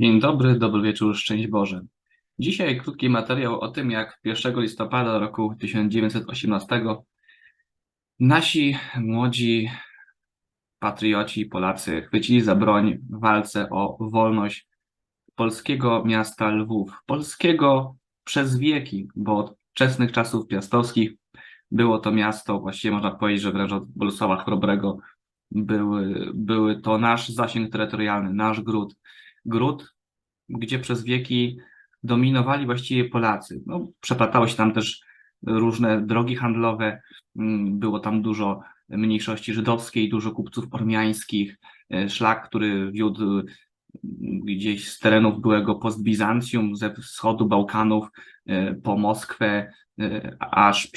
Dzień dobry, dobry wieczór, szczęść Boże. Dzisiaj krótki materiał o tym, jak 1 listopada roku 1918 nasi młodzi patrioci, Polacy chwycili za broń w walce o wolność polskiego miasta Lwów. Polskiego przez wieki, bo od wczesnych czasów piastowskich było to miasto, właściwie można powiedzieć, że wręcz od Bolesława Chrobrego były, były to nasz zasięg terytorialny, nasz gród. Gród, gdzie przez wieki dominowali właściwie Polacy. No, przeplatało się tam też różne drogi handlowe, mm, było tam dużo mniejszości żydowskiej, dużo kupców ormiańskich, e, szlak, który wiódł mm, gdzieś z terenów byłego postbizancjum, ze wschodu Bałkanów e, po Moskwę, e, aż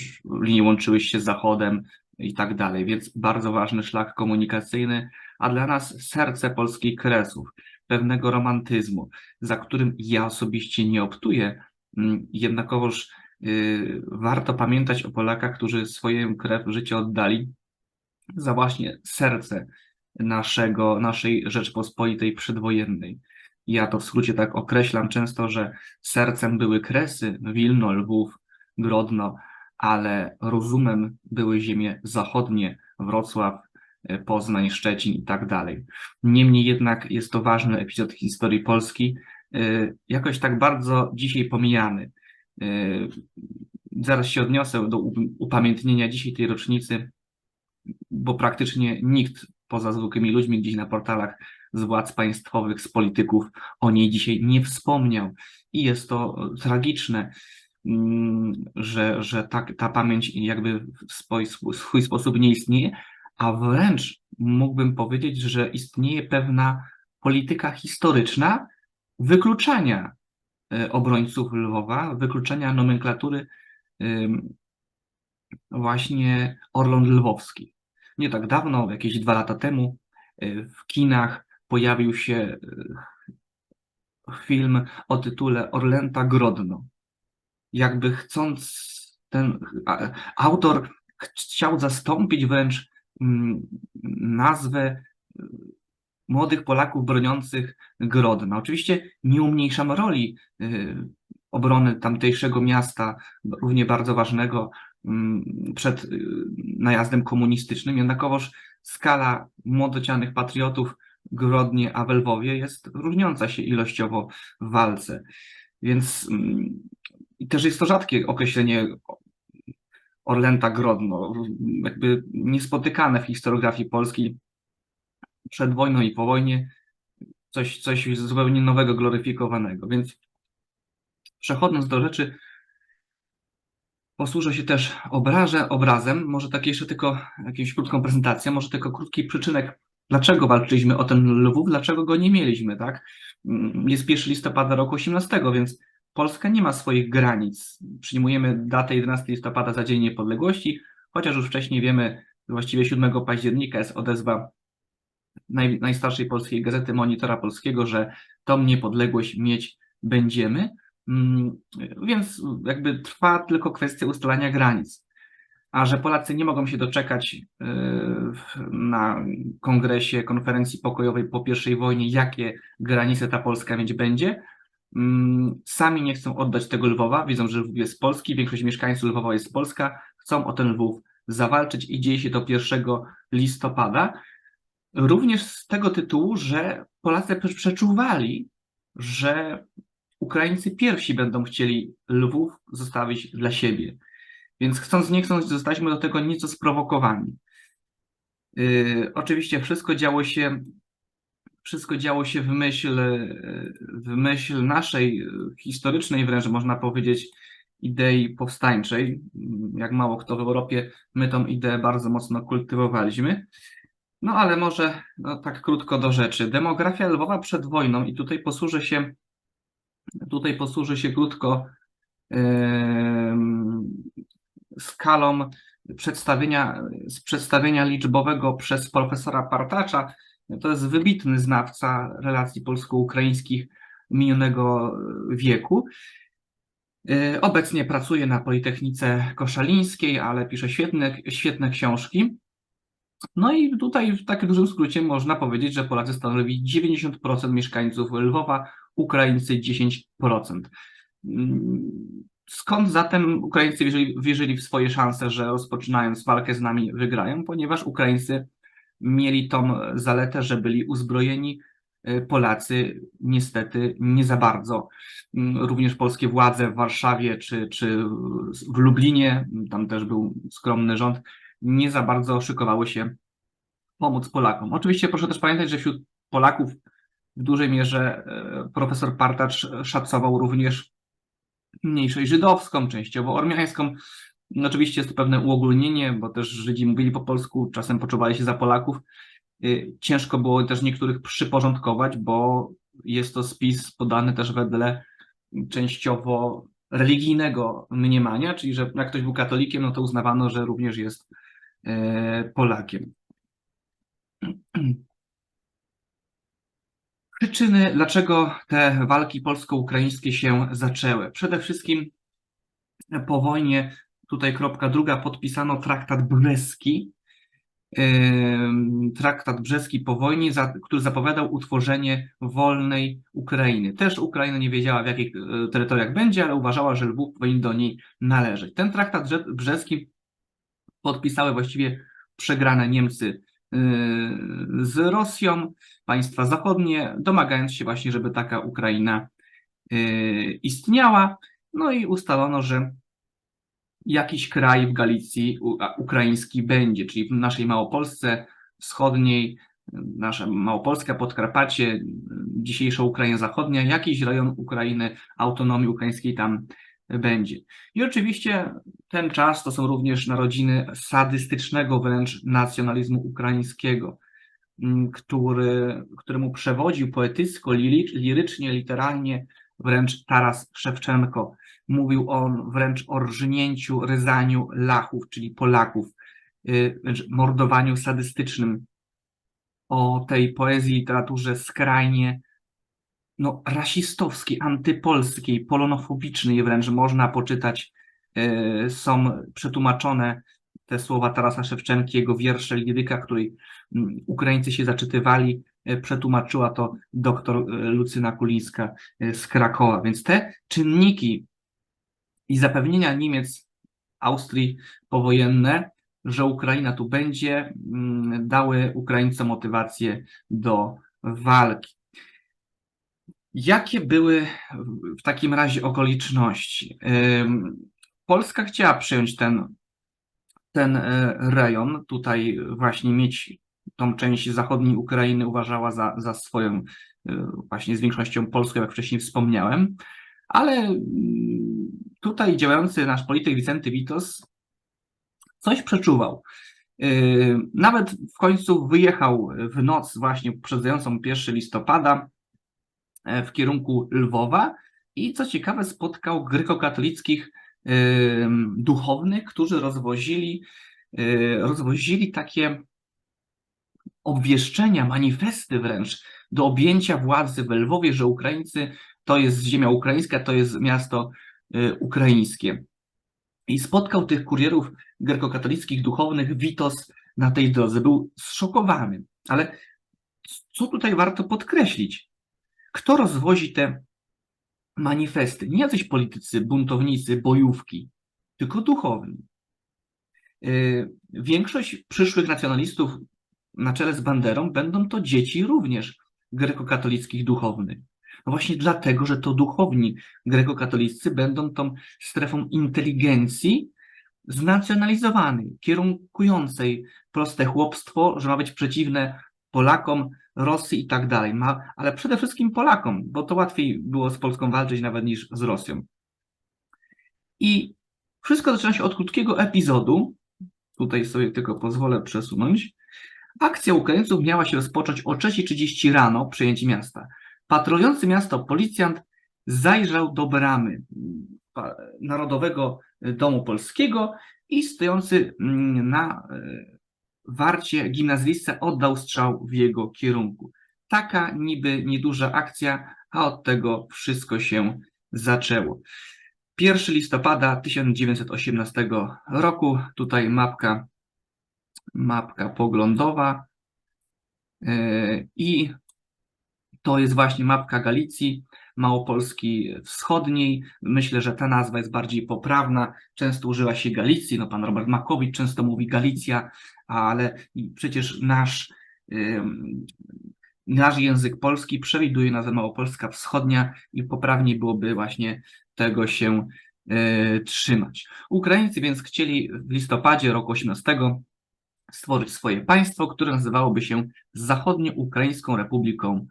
linie łączyły się z Zachodem i tak dalej, więc bardzo ważny szlak komunikacyjny, a dla nas serce polskich kresów pewnego romantyzmu, za którym ja osobiście nie optuję, mm, jednakowoż y, warto pamiętać o Polakach, którzy swoją krew, życie oddali za właśnie serce naszego, naszej Rzeczpospolitej przedwojennej. Ja to w skrócie tak określam często, że sercem były Kresy, Wilno, Lwów, Grodno, ale rozumem były ziemie zachodnie, Wrocław, Poznań, Szczecin i tak dalej. Niemniej jednak jest to ważny epizod historii Polski, e, jakoś tak bardzo dzisiaj pomijany. E, zaraz się odniosę do upamiętnienia dzisiaj tej rocznicy, bo praktycznie nikt poza zwykłymi ludźmi gdzieś na portalach z władz państwowych, z polityków o niej dzisiaj nie wspomniał. I jest to tragiczne, mm, że, że tak, ta pamięć jakby w swój, swój sposób nie istnieje, a wręcz mógłbym powiedzieć, że istnieje pewna polityka historyczna wykluczania e, obrońców Lwowa, wykluczania nomenklatury właśnie Orląt Lwowski. Nie tak dawno, jakieś dwa lata temu, e, w kinach pojawił się e, film o tytule Orlęta Grodno. Jakby chcąc, ten autor chciał zastąpić wręcz nazwę y, młodych Polaków broniących Grodna. Oczywiście nie umniejszam roli y, obrony tamtejszego miasta, równie bardzo ważnego mm, przed y, najazdem komunistycznym, jednakowoż skala młodocianych patriotów Grodnie a w Lwowie jest różniąca się ilościowo w walce. Więc mm, i też jest to rzadkie określenie Orlęta Grodno, jakby niespotykane w historiografii polskiej przed wojną i po wojnie, coś, coś zupełnie nowego, gloryfikowanego. Więc przechodząc do rzeczy, posłużę się też obrazem, może tak jeszcze tylko jakąś krótką prezentację, może tylko krótki przyczynek, dlaczego walczyliśmy o ten Lwów, dlaczego go nie mieliśmy, tak? Jest 1 listopada roku 18, więc Polska nie ma swoich granic. Przyjmujemy datę 11 listopada za Dzień Niepodległości, chociaż już wcześniej wiemy, właściwie 7 października jest odezwa naj, najstarszej polskiej gazety Monitora Polskiego, że tą niepodległość mieć będziemy. Mm, więc jakby trwa tylko kwestia ustalania granic. A że Polacy nie mogą się doczekać yy, na kongresie, konferencji pokojowej po I wojnie, jakie granice ta Polska mieć będzie, sami nie chcą oddać tego Lwowa, widzą, że Lwów jest polski, większość mieszkańców Lwowa jest polska, chcą o ten Lwów zawalczyć i dzieje się to 1 listopada. Również z tego tytułu, że Polacy przeczuwali, że Ukraińcy pierwsi będą chcieli Lwów zostawić dla siebie. Więc chcąc, nie chcąc, zostaliśmy do tego nieco sprowokowani. Yy, oczywiście wszystko działo się wszystko działo się w myśl, w myśl naszej historycznej wręcz można powiedzieć idei powstańczej. Jak mało kto w Europie, my tą ideę bardzo mocno kultywowaliśmy. No ale może no, tak krótko do rzeczy. Demografia Lwowa przed wojną i tutaj posłużę się tutaj posłużę się krótko yy, skalą przedstawienia, z przedstawienia liczbowego przez profesora Partacza, to jest wybitny znawca relacji polsko-ukraińskich minionego wieku. E, obecnie pracuje na Politechnice Koszalińskiej, ale pisze świetne, świetne książki. No i tutaj w takim dużym skrócie można powiedzieć, że Polacy stanowi 90% mieszkańców Lwowa, Ukraińcy 10%. Mm, Skąd zatem Ukraińcy wierzyli, wierzyli w swoje szanse, że rozpoczynając walkę z nami wygrają? Ponieważ Ukraińcy mieli tą zaletę, że byli uzbrojeni, y, Polacy niestety nie za bardzo. Mm, Również polskie władze w Warszawie czy, czy w Lublinie, tam też był skromny rząd, nie za bardzo szykowały się pomóc Polakom. Oczywiście proszę też pamiętać, że wśród Polaków w dużej mierze e, profesor Partacz szacował również mniejszość żydowską, częściowo ormiańską. No oczywiście jest to pewne uogólnienie, bo też Żydzi mówili po polsku, czasem poczuwali się za Polaków. Y, Ciężko było też niektórych przyporządkować, bo jest to spis podany też wedle częściowo religijnego mniemania, czyli że jak ktoś był katolikiem, no to uznawano, że również jest e, Polakiem. Przyczyny, dlaczego te walki polsko-ukraińskie się zaczęły. Przede wszystkim po wojnie, tutaj kropka druga, podpisano traktat breski. Ym, Traktat brzeski po wojnie, który zapowiadał utworzenie wolnej Ukrainy. Też Ukraina nie wiedziała, w jakich e, terytoriach będzie, ale uważała, że Lwów powinien do niej należeć. Ten traktat brze- brzeski podpisały właściwie przegrane Niemcy yy, z Rosją, państwa zachodnie, domagając się właśnie, żeby taka Ukraina yy, istniała. No i ustalono, że jakiś kraj w Galicji ukraiński będzie, czyli w naszej Małopolsce wschodniej, nasza Małopolska, Podkarpacie, dzisiejsza Ukraina Zachodnia, jakiś rejon Ukrainy, autonomii ukraińskiej tam będzie. I oczywiście ten czas to są również narodziny sadystycznego wręcz nacjonalizmu ukraińskiego, m, który, któremu przewodził poetycko, liry- lirycznie, literalnie wręcz Taras Szewczenko. Mówił on wręcz o rżnięciu, ryzaniu Lachów, czyli Polaków, y, wręcz mordowaniu sadystycznym, o tej poezji, literaturze skrajnie no, rasistowskiej, antypolskiej, polonofobicznej wręcz można poczytać. y, Są przetłumaczone te słowa Tarasa Szewczenki, jego wiersze, liryka, której mm, Ukraińcy się zaczytywali, y, przetłumaczyła to doktor Lucyna Kulińska z Krakowa. Więc te czynniki i zapewnienia Niemiec, Austrii powojenne, że Ukraina tu będzie, mm, dały Ukraińcom motywację do walki. Jakie były w- takim razie okoliczności? Polska chciała przyjąć ten, ten e, rejon, tutaj właśnie mieć tą część zachodniej Ukrainy uważała za, za swoją, e, właśnie z większością polską, jak wcześniej wspomniałem, ale mm, tutaj działający nasz polityk Wicenty Witos coś przeczuwał. Yy, Nawet w końcu wyjechał w noc właśnie poprzedzającą 1 listopada e, w kierunku Lwowa i co ciekawe spotkał grekokatolickich yy, duchownych, którzy rozwozili, yy, rozwozili takie obwieszczenia, manifesty wręcz do objęcia władzy w Lwowie, że Ukraińcy to jest ziemia ukraińska, to jest miasto y, ukraińskie. I spotkał tych kurierów grekokatolickich duchownych Witos na tej drodze. Był zszokowany. Ale co tutaj warto podkreślić? Kto rozwozi te manifesty? Nie jacyś politycy, buntownicy, bojówki, tylko duchowni. Y, Większość przyszłych nacjonalistów na czele z Banderą będą to dzieci również grekokatolickich duchownych. No właśnie dlatego, że to duchowni grekokatolicy będą tą strefą inteligencji znacjonalizowanej, kierunkującej proste chłopstwo, że ma być przeciwne Polakom, Rosji i tak dalej. Ma, ale przede wszystkim Polakom, bo to łatwiej było z Polską walczyć nawet niż z Rosją. I wszystko zaczyna się od krótkiego epizodu. Tutaj sobie tylko pozwolę przesunąć. Akcja Ukraińców miała się rozpocząć o 3.30 rano, przejęcie miasta. Patrolujący miasto policjant zajrzał do bramy Narodowego Domu Polskiego i stojący mm, na e, warcie gimnazjalista oddał strzał w jego kierunku. Taka niby nieduża akcja, a od tego wszystko się zaczęło. 1 listopada 1918 roku, tutaj mapka mapka poglądowa yy, i to jest właśnie mapka Galicji, Małopolski Wschodniej. Myślę, że ta nazwa jest bardziej poprawna. Często używa się Galicji, no pan Robert Makowicz często mówi Galicja, ale przecież nasz, nasz język polski przewiduje nazwę Małopolska Wschodnia i poprawniej byłoby właśnie tego się e, trzymać. Ukraińcy więc chcieli w listopadzie roku 18 stworzyć swoje państwo, które nazywałoby się Zachodnioukraińską Republiką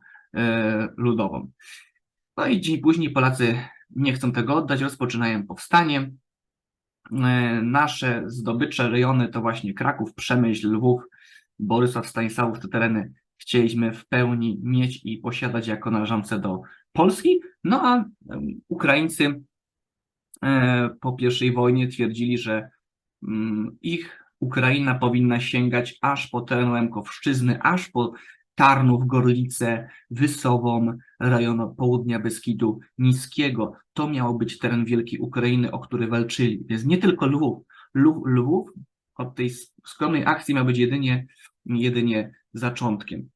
Ludową. No i dzień później Polacy nie chcą tego oddać, rozpoczynają powstanie. E, nasze zdobycze, rejony to właśnie Kraków, Przemyśl, Lwów, Borysław, Stanisławów, te tereny chcieliśmy w pełni mieć i posiadać jako należące do Polski. No a Ukraińcy e, po pierwszej wojnie twierdzili, że mm, ich Ukraina powinna sięgać aż po teren Łemkowszczyzny, aż po Tarnów, Gorlice, Wysową, rejon południa Beskidu Niskiego. To miał być teren Wielkiej Ukrainy, o który walczyli. Więc nie tylko Lwów. Lwów, Lwów od tej skromnej akcji miał być jedynie, jedynie zaczątkiem.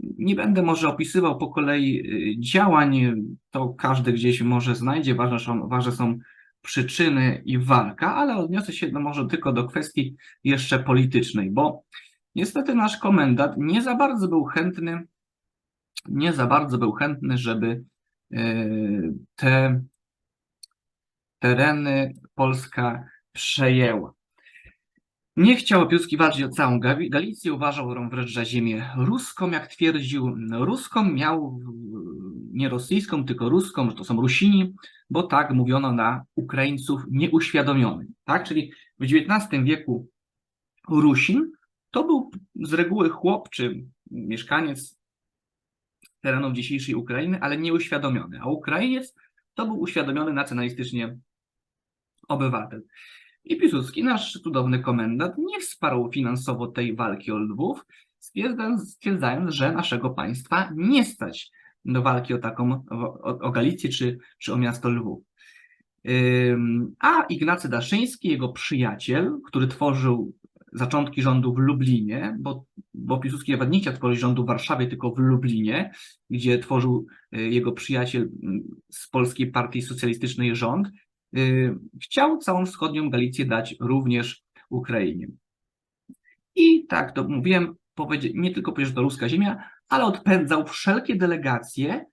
Nie będę może opisywał po kolei y, działań, to każdy gdzieś może znajdzie, ważne są, ważne są przyczyny i walka, ale odniosę się no może tylko do kwestii jeszcze politycznej, bo Niestety nasz komendant nie za bardzo był chętny, nie za bardzo był chętny, żeby e, te tereny Polska przejęła. Nie chciał Piłsudski walczyć o całą Galicję, uważał ją wręcz za ziemię ruską, jak twierdził. Ruską miał nie rosyjską, tylko ruską, że to są Rusini, bo tak mówiono na Ukraińców nieuświadomionych. Tak? Czyli w XIX wieku Rusin to był z reguły chłop czy mieszkaniec terenów dzisiejszej Ukrainy, ale nieuświadomiony. A Ukrainiec to był uświadomiony nacjonalistycznie obywatel. I Piłsudski, nasz cudowny komendant, nie wsparł finansowo tej walki o Lwów, stwierdzając, stwierdzając że naszego państwa nie stać do walki o taką, o, o Galicję czy, czy o miasto Lwów. A Ignacy Daszyński, jego przyjaciel, który tworzył zaczątki rządu w Lublinie, bo, bo Piłsudski nawet nie chciał tworzyć rządu w Warszawie, tylko w Lublinie, gdzie tworzył e, jego przyjaciel z Polskiej Partii Socjalistycznej rząd, e, chciał całą wschodnią Galicję dać również Ukrainie. I tak to mówiłem, nie tylko powiedział, że to ruska ziemia, ale odpędzał wszelkie delegacje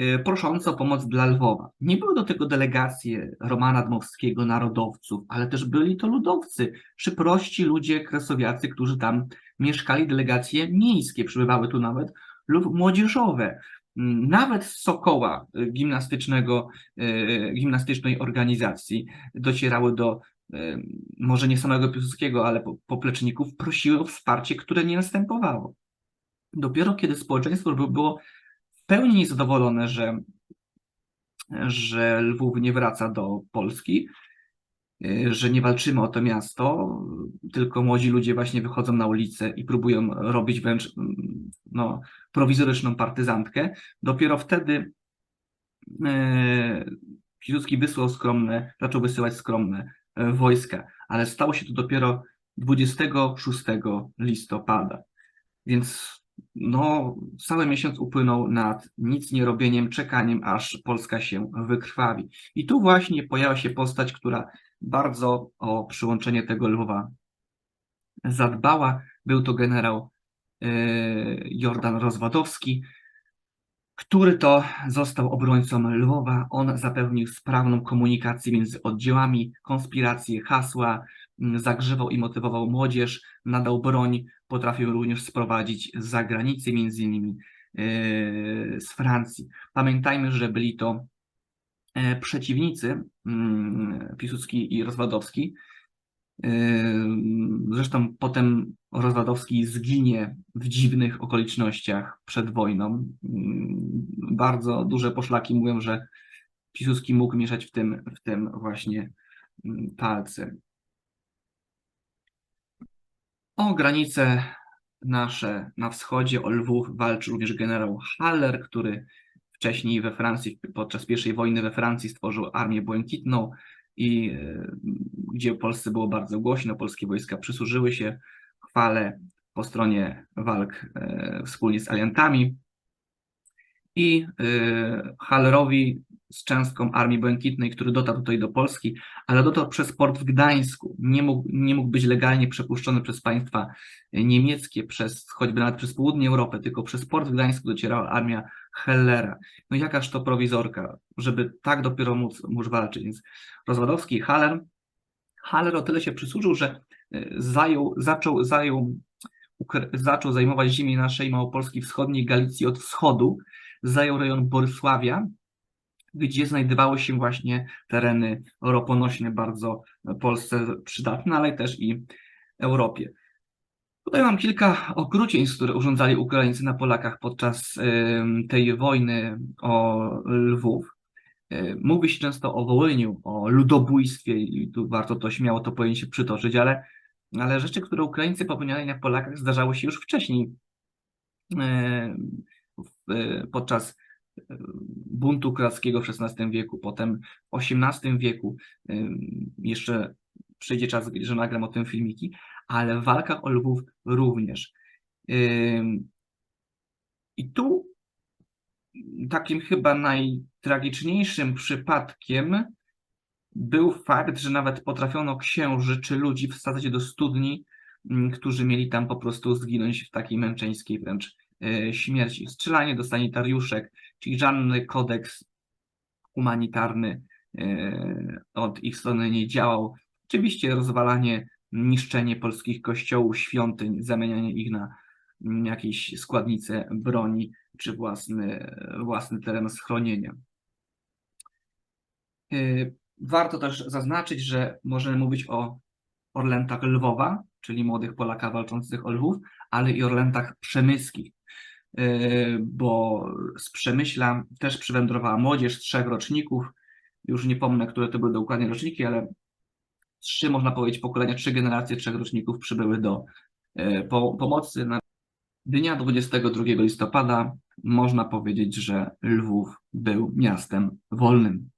Y, proszące o pomoc dla Lwowa. Nie były do tego delegacje Romana Dmowskiego, narodowców, ale też byli to ludowcy, czy prości ludzie kresowiacy, którzy tam mieszkali, delegacje miejskie, przybywały tu nawet, lub młodzieżowe. Mm, nawet z Sokoła y, gimnastycznego, y, gimnastycznej organizacji docierały do może nie samego Piłsudskiego, ale popleczników, prosiły o wsparcie, które nie następowało. Dopiero kiedy społeczeństwo było pełni niezadowolone, że, że Lwów nie wraca do Polski, y, że nie walczymy o to miasto, tylko młodzi ludzie właśnie wychodzą na ulicę i próbują robić wręcz mm, no, prowizoryczną partyzantkę. Dopiero wtedy e, Piłsudski wysłał skromne, zaczął wysyłać skromne e, wojska, ale stało się to dopiero 26 listopada. Więc no, cały miesiąc upłynął nad nic nie robieniem, czekaniem, aż Polska się wykrwawi. I tu właśnie pojawia się postać, która bardzo o przyłączenie tego Lwowa zadbała. Był to generał e, Jordan Rozwadowski, który to został obrońcą Lwowa. On zapewnił sprawną komunikację między oddziałami, konspiracje, hasła, zagrzewał i motywował młodzież, nadał broń, potrafił również sprowadzić z zagranicy, między innymi e, z Francji. Pamiętajmy, że byli to e, przeciwnicy mm, Piłsudski i Rozwadowski. E, zresztą potem Rozwadowski zginie w dziwnych okolicznościach przed wojną. Mm, bardzo duże poszlaki mówią, że Piłsudski mógł mieszać w tym, w tym właśnie mm, palce. O granice nasze na wschodzie, o Lwów walczy również generał Haller, który wcześniej we Francji, podczas I wojny we Francji stworzył Armię Błękitną. i e, gdzie Polsce było bardzo głośno, polskie wojska przysłużyły się chwale po stronie walk e, wspólnie z aliantami i y, Hallerowi z częstką Armii Błękitnej, który dotarł tutaj do Polski, ale dotarł przez port w Gdańsku. Nie mógł, nie mógł być legalnie przepuszczony przez państwa niemieckie, przez, choćby nawet przez południe Europy, tylko przez port w Gdańsku docierała armia Hellera. No jakaż to prowizorka, żeby tak dopiero móc, móc walczyć. Więc Rozwadowski Haller, Haller o tyle się przysłużył, że y, zajął, zaczął, zajął, zaczął zajmować ziemię naszej Małopolski Wschodniej, Galicji od wschodu, zajął rejon Borysławia, gdzie znajdowały się właśnie tereny roponośne, bardzo Polsce przydatne, ale też i Europie. Tutaj mam kilka okrucieństw, które urządzali Ukraińcy na Polakach podczas tej wojny o Lwów. Mówi się często o Wołyniu, o ludobójstwie i tu warto to śmiało to pojęcie przytoczyć, ale, ale rzeczy, które Ukraińcy popełniali na Polakach zdarzały się już wcześniej podczas e, buntu krackiego w XVI wieku, potem w XVIII wieku, jeszcze przyjdzie czas, że nagram o tym filmiki, ale w walkach o Lwów również. I tu takim chyba najtragiczniejszym przypadkiem był fakt, że nawet potrafiono księży czy ludzi wsadzać do studni, którzy mieli tam po prostu zginąć w takiej męczeńskiej wręcz śmierci. Strzelanie do sanitariuszek, czyli żadny kodeks humanitarny e, od ich strony nie działał. Oczywiście rozwalanie, niszczenie polskich kościołów, świątyń, zamienianie ich na mm, jakieś składnice broni czy własny, własny teren schronienia. E, warto też zaznaczyć, że możemy mówić o Orlętach Lwowa, czyli młodych Polaka walczących o Lwów, ale i Orlętach Przemyskich, E, bo z Przemyśla też przywędrowała młodzież trzech roczników. Już nie pomnę, które to były dokładnie roczniki, ale trzy, można powiedzieć, pokolenia, trzy generacje trzech roczników przybyły do e, po, pomocy. Na dnia 22 listopada można powiedzieć, że Lwów był miastem wolnym.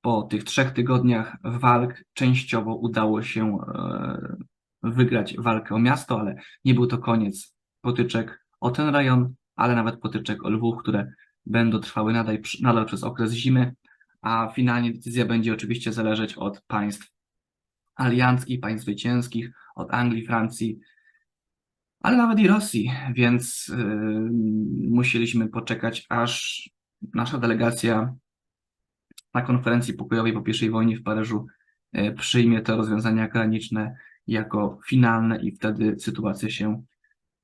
Po tych trzech tygodniach walk częściowo udało się e, wygrać walkę o miasto, ale nie był to koniec potyczek o ten rejon, ale nawet potyczek o Lwów, które będą trwały nadal, nadal przez okres zimy, a finalnie decyzja będzie oczywiście zależeć od państw alianckich, państw zwycięskich, od Anglii, Francji, ale nawet i Rosji, więc yy, musieliśmy poczekać, aż nasza delegacja na konferencji pokojowej po I wojnie w Paryżu yy, przyjmie te rozwiązania graniczne jako finalne i wtedy sytuacja się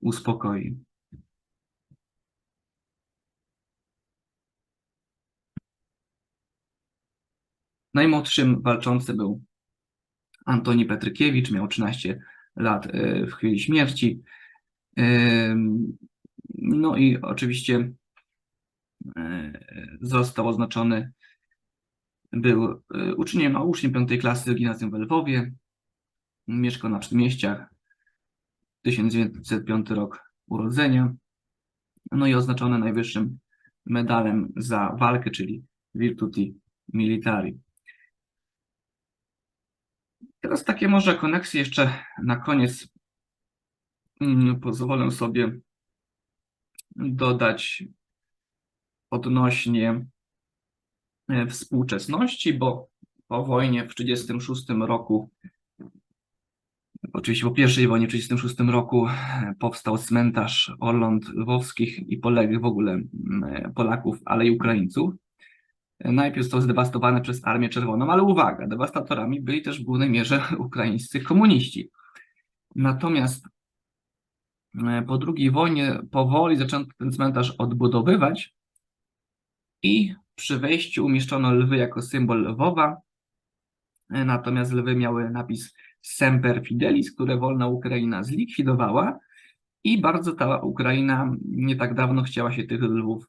uspokoi. Najmłodszym walczący był Antoni Petrykiewicz, miał 13 lat e, w chwili śmierci. No i oczywiście e, został oznaczony, był e, uczniem, a uczniem piątej klasy w gimnazjum w Lwowie. Mieszkał na przedmieściach, 1905 rok urodzenia. No i oznaczony najwyższym medalem za walkę, czyli Virtuti Militari. Teraz takie może koneksje jeszcze na koniec. Mm, pozwolę sobie dodać odnośnie e, współczesności, bo po wojnie w 1936 roku, oczywiście po pierwszej wojnie w 1936 roku e, powstał cmentarz Orląt Lwowskich i poległych w ogóle mm, Polaków, ale i Ukraińców najpierw został zdewastowany przez Armię Czerwoną, ale uwaga, dewastatorami byli też w głównej mierze ukraińscy komuniści. Natomiast e, po II wojnie powoli zaczęto ten cmentarz odbudowywać i przy wejściu umieszczono lwy jako symbol Lwowa, e, natomiast lwy miały napis Semper Fidelis, które wolna Ukraina zlikwidowała i bardzo ta Ukraina nie tak dawno chciała się tych lwów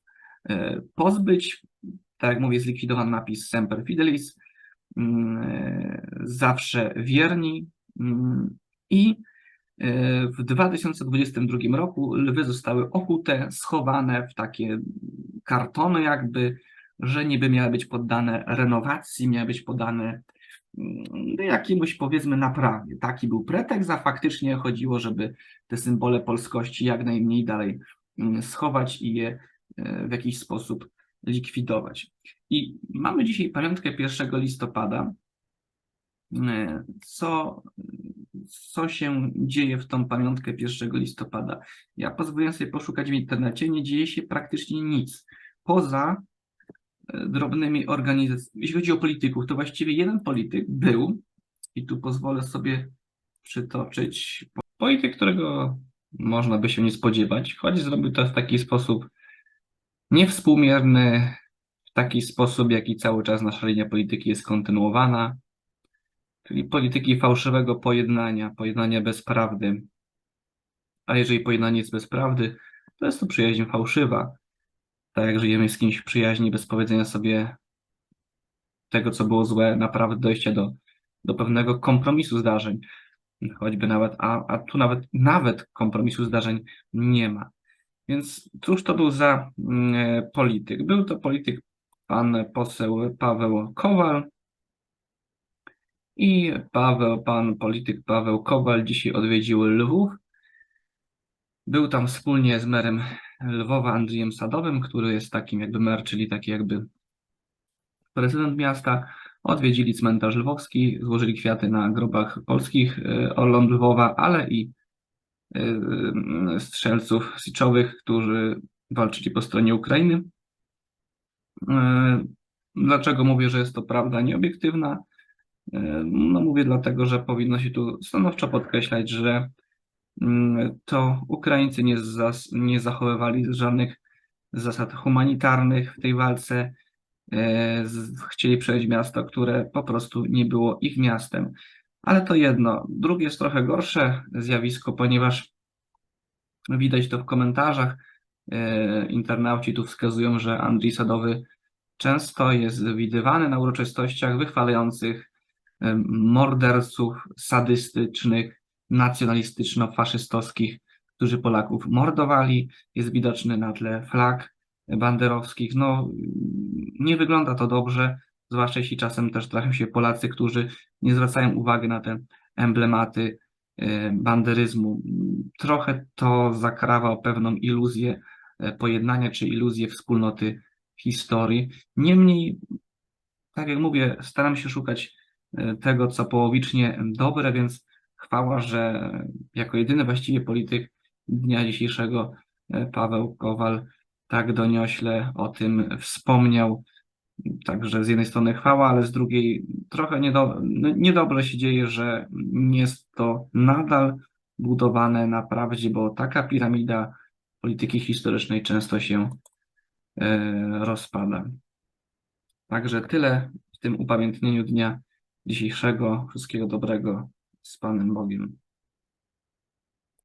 e, pozbyć, tak jak mówię, zlikwidowano napis Semper Fidelis, mm, zawsze wierni mm, i e, w 2022 roku lwy zostały okute, schowane w takie kartony jakby, że niby miały być poddane renowacji, miały być poddane mm, jakiemuś powiedzmy naprawie. Taki był pretekst, a faktycznie chodziło, żeby te symbole polskości jak najmniej dalej schować i je e, w jakiś sposób likwidować. I mamy dzisiaj pamiątkę 1 listopada. E, Co, co się dzieje w tą pamiątkę 1 listopada? Ja pozwoliłem sobie poszukać w internecie, nie dzieje się praktycznie nic. Poza e, drobnymi organizacjami. Jeśli chodzi o polityków, to właściwie jeden polityk był, i tu pozwolę sobie przytoczyć, polityk, którego można by się nie spodziewać, choć zrobił to w taki sposób niewspółmierny, w taki sposób, jaki cały czas nasza linia polityki jest kontynuowana, czyli polityki fałszywego pojednania, pojednania bez prawdy. A jeżeli pojednanie jest bez prawdy, to jest to przyjaźń fałszywa. Tak jak żyjemy z kimś w przyjaźni bez powiedzenia sobie tego, co było złe, naprawdę dojścia do, do pewnego kompromisu zdarzeń. Choćby nawet, a, a tu nawet, nawet kompromisu zdarzeń nie ma. Więc cóż to był za mm, polityk? Był to polityk pan poseł Paweł Kowal. I Paweł, pan polityk Paweł Kowal dzisiaj odwiedził Lwów. Był tam wspólnie z merem Lwowa Andrzejem Sadowym, który jest takim jakby mer, czyli taki jakby prezydent miasta. Odwiedzili cmentarz lwowski, złożyli kwiaty na grobach polskich e, Orląt Lwowa, ale i e, e, strzelców siczowych, którzy walczyli po stronie Ukrainy. Dlaczego mówię, że jest to prawda nieobiektywna? No mówię dlatego, że powinno się tu stanowczo podkreślać, że to Ukraińcy nie, zas, nie zachowywali żadnych zasad humanitarnych w tej walce. Chcieli przejść miasto, które po prostu nie było ich miastem. Ale to jedno. Drugie jest trochę gorsze zjawisko, ponieważ widać to w komentarzach. E, Internauci tu wskazują, że Andrzej Sadowy często jest widywany na uroczystościach wychwalających em, morderców sadystycznych, nacjonalistyczno-faszystowskich, którzy Polaków mordowali. Jest widoczny na tle flag banderowskich. No, nie wygląda to dobrze, zwłaszcza jeśli czasem też trafią się Polacy, którzy nie zwracają uwagi na te emblematy e, banderyzmu. Trochę to zakrawa o pewną iluzję e, pojednania czy iluzję wspólnoty historii. Niemniej, tak jak mówię, staram się szukać e, tego, co połowicznie dobre, więc chwała, że jako jedyny właściwie polityk dnia dzisiejszego Paweł Kowal tak doniośle o tym wspomniał. Także z jednej strony chwała, ale z drugiej trochę niedo, no, niedobrze się dzieje, że nie jest to nadal budowane na prawdzie, bo taka piramida polityki historycznej często się e, rozpada. Także tyle w tym upamiętnieniu dnia dzisiejszego. Wszystkiego dobrego z Panem Bogiem.